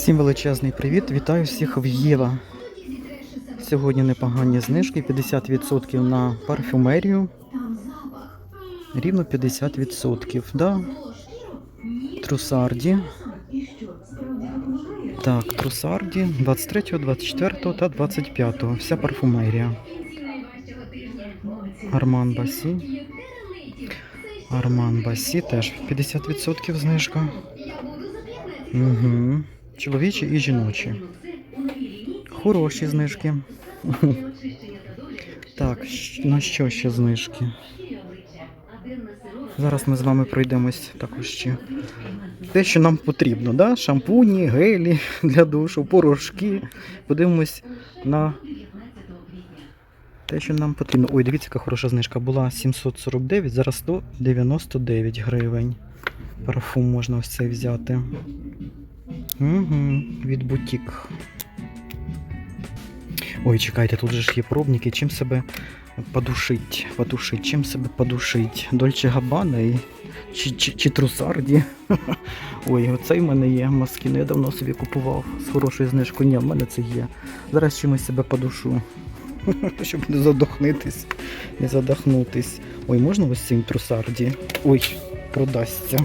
Всім величезний привіт! Вітаю всіх в Єва. Сьогодні непогані знижки, 50% на парфюмерію. Рівно 50%. Да? Трусарді. Так, трусарді 23, 24 та 25. Вся парфумерія. Арман Басі. Арман Басі теж 50% знижка. Угу. Чоловічі і жіночі. Хороші знижки. Так, на що ще знижки? Зараз ми з вами пройдемось також ще. Те, що нам потрібно, да? шампуні, гелі для душу, порошки. Подивимось на те, що нам потрібно. Ой, дивіться, яка хороша знижка. Була 749, зараз 199 гривень. Парфум можна ось цей взяти. Угу, від бутік. Ой, чекайте, тут же ж є пробники. Чим себе подушить? Подушить, чим себе подушить? Дольче Габана і... чи, чи, чи трусарді? Ой, оцей в мене є. Маскіни я давно собі купував з хорошою знижкою. Ні, в мене це є. Зараз чимось себе подушу. Щоб не задохнитись, не задохнутись. Ой, можна ось цим трусарді? Ой, продасться.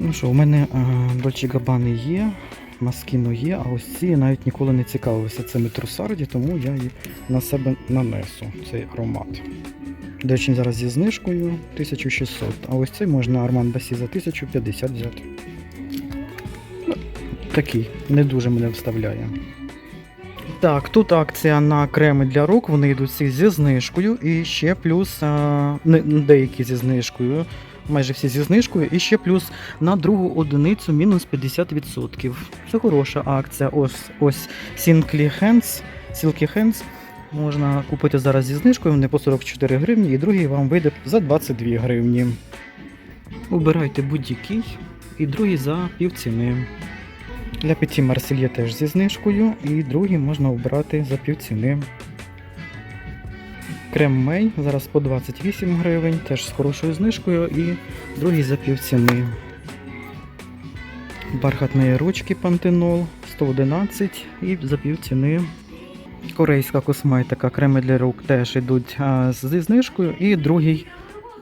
Ну що, у мене Дольче Габани є, Маскіно є, а ось ці я навіть ніколи не цікавився цими трусарді, тому я її на себе нанесу, цей аромат. До зараз зі знижкою 1600, а ось цей можна Арман Басі за 1050 взяти. Такий, не дуже мене вставляє. Так, тут акція на креми для рук, вони йдуть зі знижкою, і ще плюс а, не- деякі зі знижкою майже всі зі знижкою, і ще плюс на другу одиницю мінус 50%. Це хороша акція. Ось ось Silky Hands, Silky Hands можна купити зараз зі знижкою, не по 44 гривні, і другий вам вийде за 22 гривні. Обирайте будь-який, і другий за півціни. Для Петі Марсель є теж зі знижкою, і другий можна обрати за півціни. Крем Мей зараз по 28 гривень, теж з хорошою знижкою, і другий за пів ціни. Бархатні ручки Пантенол 111 і за пів ціни. Корейська косметика, креми для рук теж йдуть зі знижкою, і другий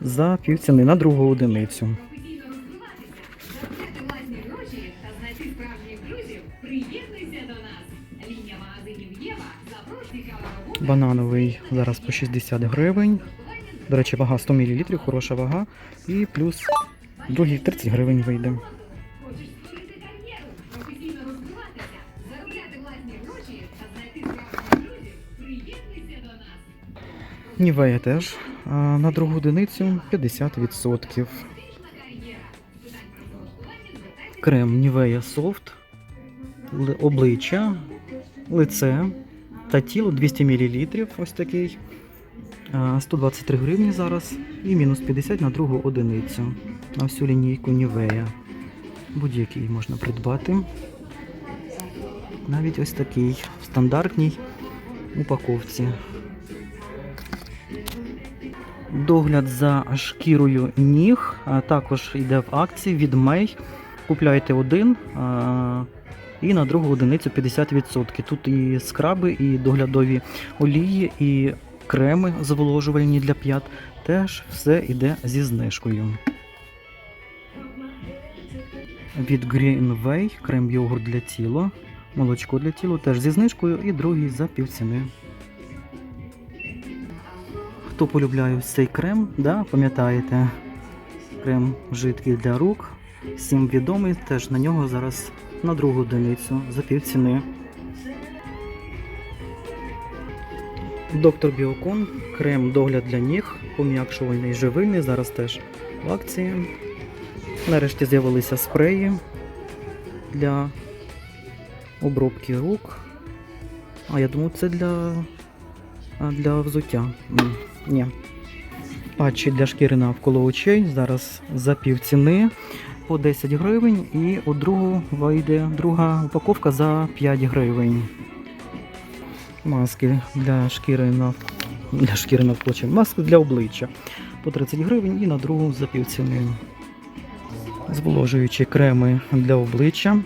за пів ціни на другу одиницю. Банановий зараз по 60 гривень. До речі, вага 100 мл, хороша вага. І плюс другий 30 гривень вийде. Нівея теж на другу одиницю 50%. Успішна кар'єра. Питань працевлаштування звертайтеся Крем Нівея Софт, обличчя, лице та тіло 200 мл. Ось такий. 123 гривні зараз і мінус 50 на другу одиницю. На всю лінійку Нівея. Будь-який можна придбати. Навіть ось такий в стандартній упаковці. Догляд за шкірою ніг також йде в акції від Мей. Купляйте один а, і на другу одиницю 50%. Тут і скраби, і доглядові олії, і креми зволожувальні для п'ят. Теж все йде зі знижкою. Від Greenway крем йогурт для тіла, молочко для тіла теж зі знижкою і другий за півціни. Хто полюбляє цей крем, да, пам'ятаєте? Крем жидкий для рук. Всім відомий, теж на нього зараз на другу одиницю за півціни. Доктор Біокон, крем догляд для ніг, пом'якшувальний живильний, зараз теж в акції. Нарешті з'явилися спреї для обробки рук. А я думаю, це для, для взуття. Ні. Патчі для шкіри навколо очей. Зараз за пів ціни. По 10 гривень, і у другу вийде друга упаковка за 5 гривень. Маски для шкіри на для шкіри навколо маски для обличчя. По 30 гривень. І на другу за пів ціни. Зволожуючі креми для обличчя.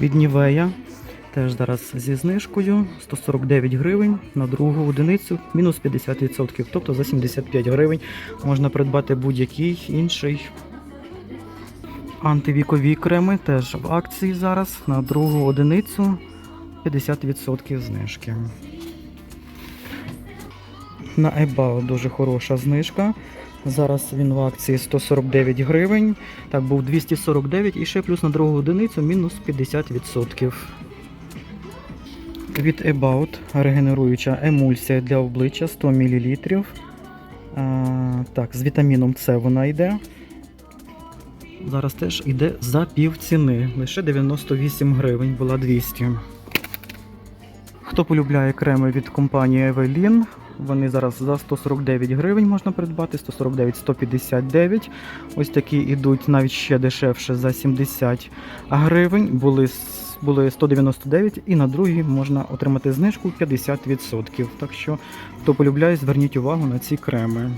Від Нівея. Теж зараз зі знижкою 149 гривень на другу одиницю, мінус 50%. Тобто за 75 гривень можна придбати будь-який інший антивікові креми. Теж в акції зараз на другу одиницю 50% знижки. На eBay дуже хороша знижка. Зараз він в акції 149 гривень. Так, був 249 і ще плюс на другу одиницю мінус 50%. Від About регенеруюча емульсія для обличчя 100 мл. Так, з вітаміном С вона йде. Зараз теж йде за пів ціни. Лише 98 гривень, була 200. Хто полюбляє креми від компанії Evelyn, вони зараз за 149 гривень можна придбати, 149 159. Ось такі йдуть навіть ще дешевше за 70 гривень. Були, були 199 і на другій можна отримати знижку 50%. Так що, хто полюбляє, зверніть увагу на ці креми.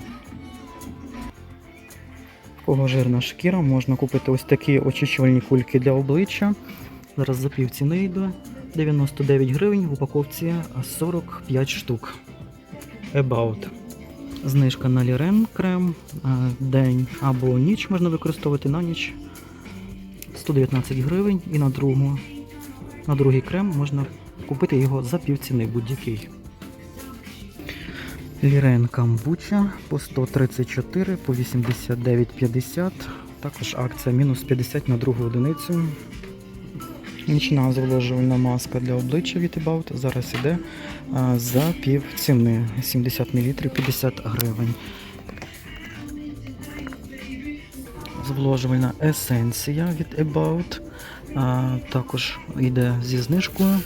Кого жирна шкіра, можна купити ось такі очищувальні кульки для обличчя. Зараз за пів ціни йде 99 гривень в упаковці 45 штук. About. Знижка на Лірен крем. е, День або ніч можна використовувати на ніч. 119 гривень і на другу. На другий крем можна купити його за півціни будь-який. Лірен камбуча по 134, по 89,50. Також акція мінус 50 на другу одиницю. Нічна зволожувальна маска для обличчя від About зараз іде за пів ціни 70 мл 50 гривень. Зволожувальна есенція від About також йде зі знижкою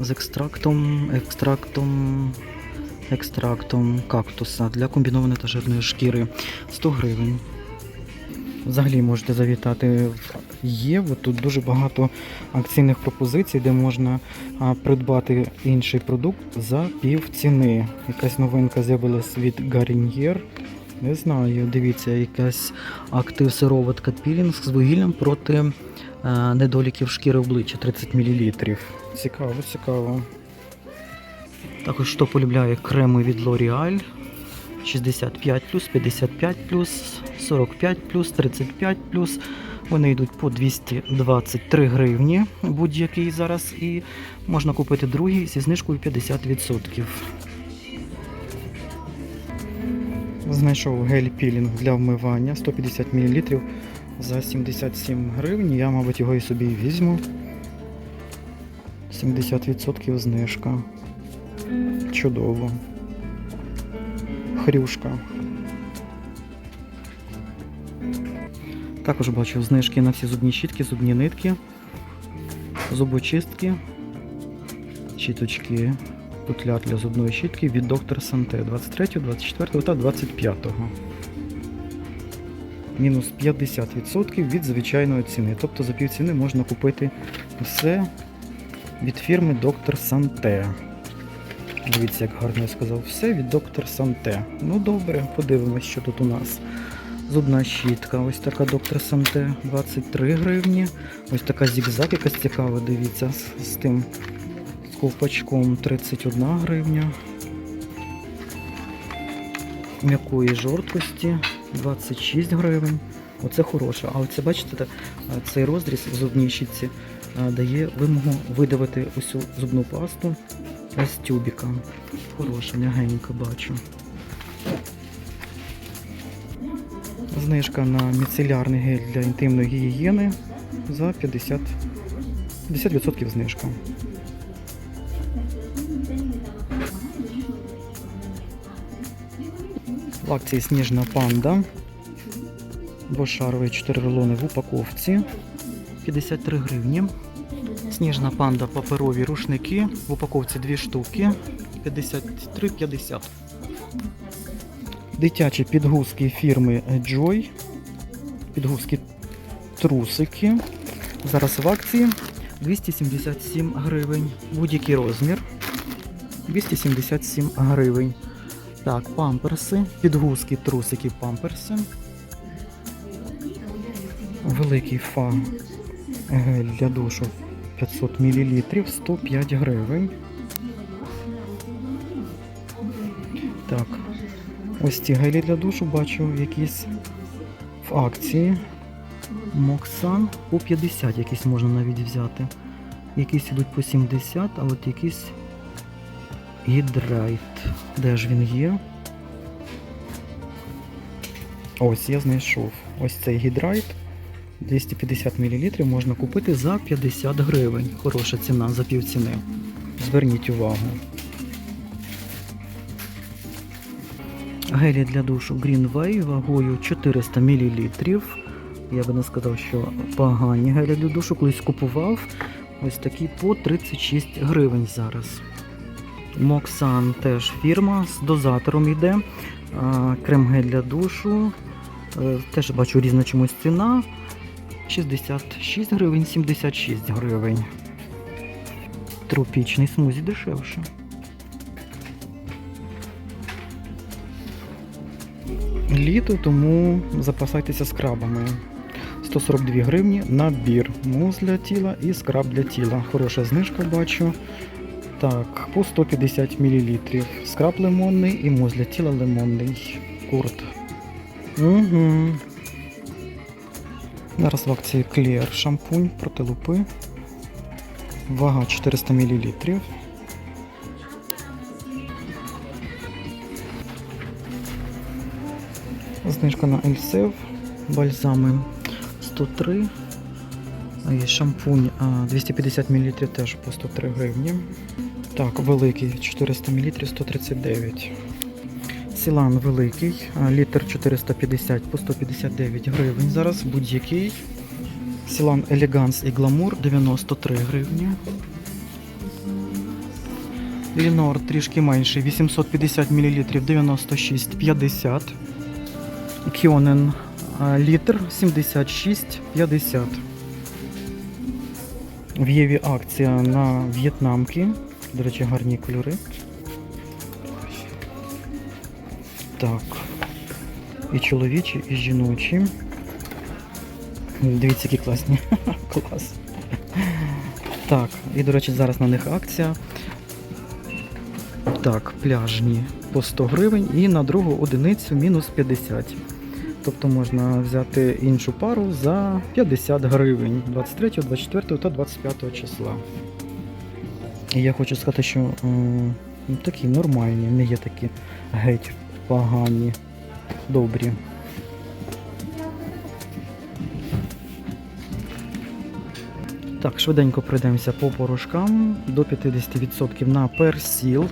з екстрактом, екстрактом, екстрактом кактуса для комбінованої та жирної шкіри 100 гривень. Взагалі можете завітати в Єву. Тут дуже багато акційних пропозицій, де можна придбати інший продукт за пів ціни. Якась новинка з'явилась від Garnier. Не знаю, дивіться, якась актив сироватка пілінг з вугіллям проти недоліків шкіри обличчя 30 мл. Цікаво, цікаво. Також хто полюбляє креми від L'Oreal 65 55 45 35 Вони йдуть по 223 гривні будь-який зараз, і можна купити другий зі знижкою 50%. Знайшов гель-пілінг для вмивання 150 мл за 77 гривень. Я, мабуть, його і собі візьму. 70% знижка. Чудово. Хрюшка. Також бачу знижки на всі зубні щітки, зубні нитки, зубочистки, щіточки, петля для зубної щітки від доктор Санте 23, 24 та 25. Мінус 50% від звичайної ціни. Тобто за півціни можна купити все від фірми Доктор Санте. Дивіться, як гарно я сказав, все від доктор Санте. Ну добре, подивимось, що тут у нас. Зубна щітка, ось така доктор Санте, 23 гривні. Ось така зігзаг якась цікава, дивіться, з, з тим з ковпачком 31 гривня. М'якої жорсткості 26 гривень. Оце хороше. А оце, бачите, цей розріз в зубній щітці дає вимогу видавити усю зубну пасту з тюбіка. Хороша, м'ягенька бачу. Знижка на міцелярний гель для інтимної гігієни за 50, 50% знижка. В акції сніжна панда. Двошарові 4 рулони в упаковці. 53 гривні. Сніжна панда паперові рушники. В упаковці 2 штуки. 53,50. Дитячі підгузки фірми Joy. Підгузки трусики. Зараз в акції 277 гривень. Будь-який розмір. 277 гривень. Так, памперси, підгузки, трусики, памперси. Великий фа Гель для душу 500 мл 105 гривень. Ось ці гелі для душу бачу якісь в акції. Моксан по 50 якісь можна навіть взяти. Якісь ідуть по 70, а от якісь гідрайт. Де ж він є? Ось я знайшов. Ось цей гідрайт. 250 мл можна купити за 50 гривень. Хороша ціна за півціни. Зверніть увагу. Гелі для душу Greenway вагою 400 мл. Я би не сказав, що погані гелі для душу. Колись купував. Ось такі по 36 гривень зараз. Моксан теж фірма з дозатором йде. Крем гель для душу. Е, Теж бачу різна чомусь ціна. 66 гривень, 76 гривень. Тропічний смузі дешевше. Літо, тому запасайтеся скрабами. 142 гривні набір. Муз для тіла і скраб для тіла. Хороша знижка бачу. Так, по 150 мл. Скраб лимонний і муз для тіла лимонний. Курт. Угу. Зараз в акції Clear шампунь проти лупи. Вага 400 мл. Знижка на Ельсев. Бальзами 103. А є шампунь 250 мл теж по 103 гривні. Так, великий 400 мл 139. Сілан великий, літр 450 по 159 гривень. Зараз будь-який. Сілан Елеганс і Гламур 93 гривні. Лінор трішки менший, 850 мл 96,50. Кіонен літр 76,50. В Єві акція на в'єтнамки. До речі, гарні кольори. Так. І чоловічі, і жіночі. Дивіться, які класні. Клас. Так, і, до речі, зараз на них акція. Так, пляжні по 100 гривень і на другу одиницю мінус 50. Тобто можна взяти іншу пару за 50 гривень 23, 24 та 25 числа. І я хочу сказати, що ну, такі нормальні, не є такі геть погані, добрі. Так, швиденько пройдемося по порошкам. До 50% на персіл.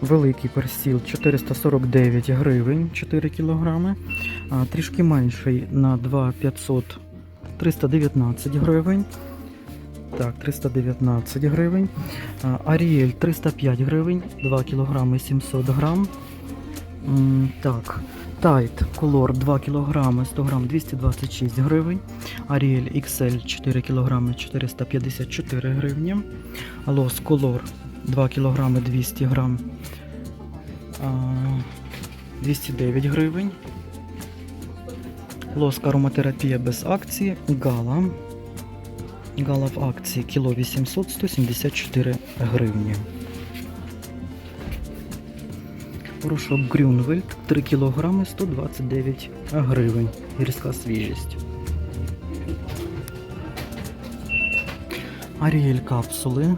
Великий персіл 449 гривень 4 кілограми. Трішки менший на 2500 319 гривень. Так, 319 гривень. Аріель 305 гривень, 2 кілограми 700 грам. Так, Тайт Колор 2 кілограми 100 грам 226 гривень. Аріель XL 4 кілограми 454 гривні. Лос Колор 2 кілограми 200 грам 209 гривень. Лоска ароматерапія без акції. Гала. Гала в акції кіло 800 174 гривні. Порошок Грюнвельд 3 кг 129 гривень. Гірська свіжість. Аріель капсули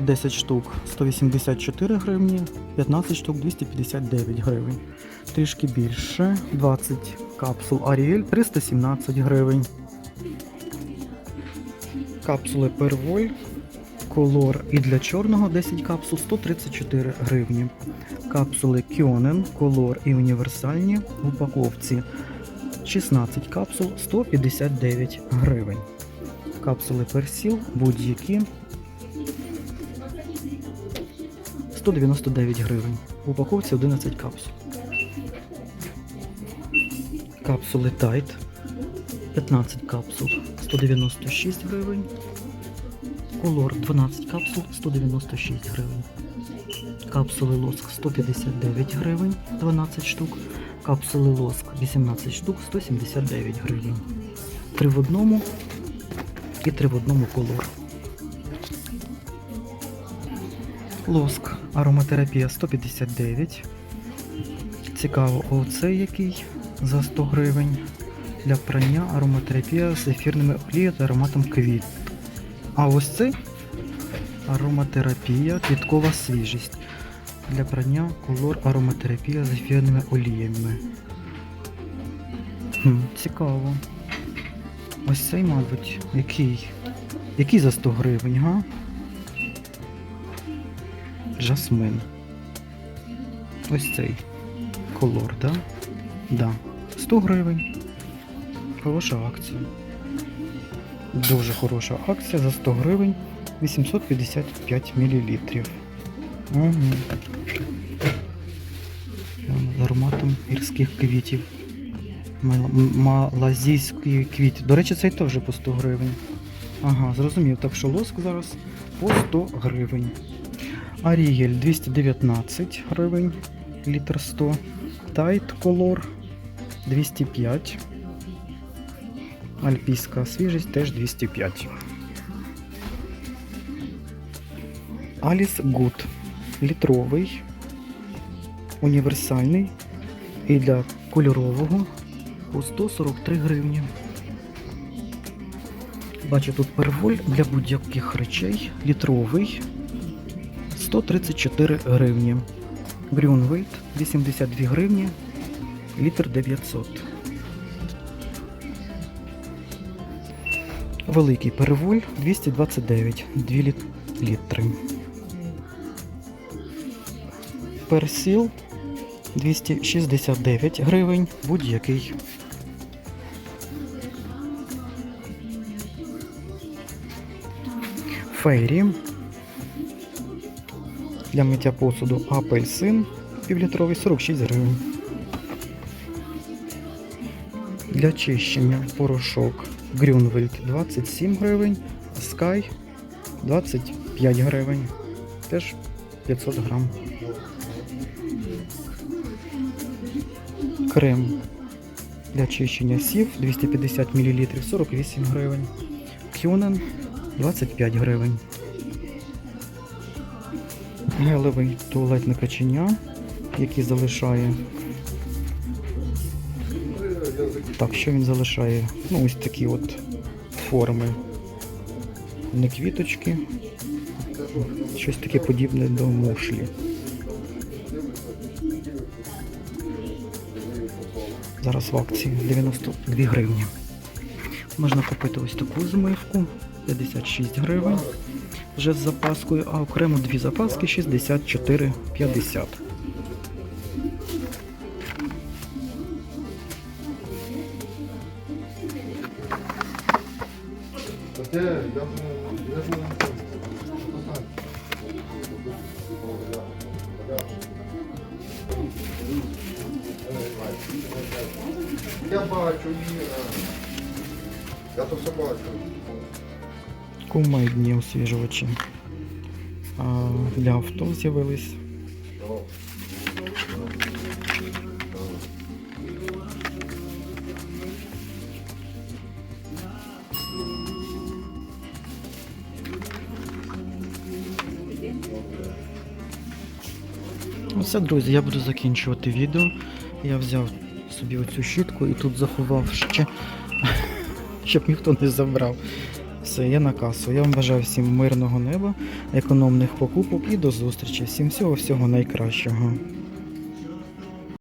10 штук 184 гривні, 15 штук 259 гривень. Трішки більше 20 капсул Аріель 317 гривень. Капсули Перволь Колор і для чорного 10 капсул 134 гривні. Капсули Кьонен, Колор і універсальні в упаковці 16 капсул 159 гривень. Капсули Персіл будь-які 199 гривень. В упаковці 11 капсул. Капсули Тайт 15 капсул 196 гривень. Колор 12 капсул 196 гривень. Капсули лоск 159 гривень 12 штук. Капсули лоск 18 штук 179 гривень. Три в одному і три в одному колор. Лоск ароматерапія 159. Цікаво, а оцей який за 100 гривень. Для прання ароматерапія з ефірними олією та ароматом квіт. А ось цей ароматерапія квіткова свіжість. Для прання колор ароматерапія з ефірними оліями. Хм, цікаво. Ось цей, мабуть, який? Який за 100 гривень, га? Жасмин. Ось цей колор, да? Да. 100 гривень. Хороша акція. Дуже хороша акція за 100 гривень 855 мл. Угу. З ароматом гірських квітів. Мал- м- Малазійські квіти. До речі, цей теж по 100 гривень. Ага, зрозумів. Так що лоск зараз по 100 гривень. Арігель 219 гривень, літр 100. Тайт колор 205. Альпійська свіжість теж 205. Аліс Гуд. Літровий. Універсальний. І для кольорового по 143 гривні. Бачу тут перволь для будь-яких речей. Літровий. 134 гривні. Грюнвейт 82 гривні. Літр 900. Великий переволь 229 2 літ- літри. Персіл 269 гривень будь-який. Фейрі для миття посуду апельсин півлітровий 46 гривень. Для чищення порошок Грюнвельд 27 гривень, Sky 25 гривень. Теж 500 грам. Крем для чищення сів 250 мл 48 гривень. Кюнен 25 гривень. Гелевий туалетне каченя, який залишає. Так, що він залишає? Ну, ось такі от форми. Не квіточки. Щось таке подібне до мушлі. Зараз в акції 92 гривні. Можна купити ось таку змивку 56 гривень вже з запаскою, а окремо дві запаски 64,50. Я бачу, Іра. Я то все бачу. Кумедні освіжувачі. А, для авто з'явились. Все, друзі, я буду закінчувати відео. Я взяв собі оцю щітку і тут заховав ще, щоб ніхто не забрав. Все, я на касу. Я вам бажаю всім мирного неба, економних покупок і до зустрічі. Всім всього всього найкращого.